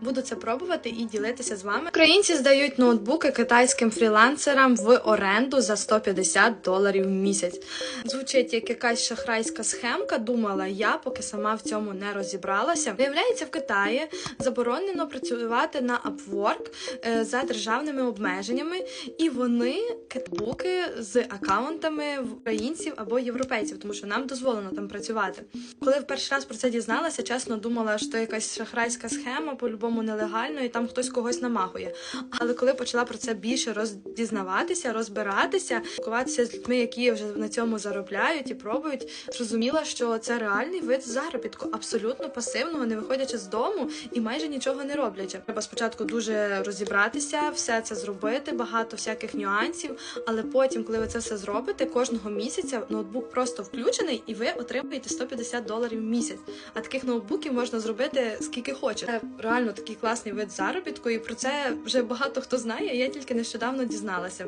Буду це пробувати і ділитися з вами. Українці здають ноутбуки китайським фрілансерам в оренду за 150 доларів в місяць. Звучить як якась шахрайська схемка. Думала я, поки сама в цьому не розібралася. Виявляється, в Китаї заборонено працювати на Upwork е, за державними обмеженнями, і вони кетбуки з акаунтами в українців або європейців, тому що нам дозволено там працювати. Коли в перший раз про це дізналася, чесно думала, що якась шахрайська схема, по-любому нелегально, і там хтось когось намахує. Але коли почала про це більше роздізнаватися, розбиратися, спілкуватися з людьми, які вже на цьому заробляють і пробують, зрозуміла, що це реальний вид заробітку, абсолютно пасивного, не виходячи з дому і майже нічого не роблячи. Треба спочатку дуже розібратися, все це зробити, багато всяких нюансів. Але потім, коли ви це все зробите, кожного місяця ноутбук просто включений, і ви отримуєте 150 доларів в місяць. А таких ноутбуків можна зробити скільки хоче. Це реально такий класний вид заробітку, і про це вже багато хто знає. Я тільки нещодавно дізналася.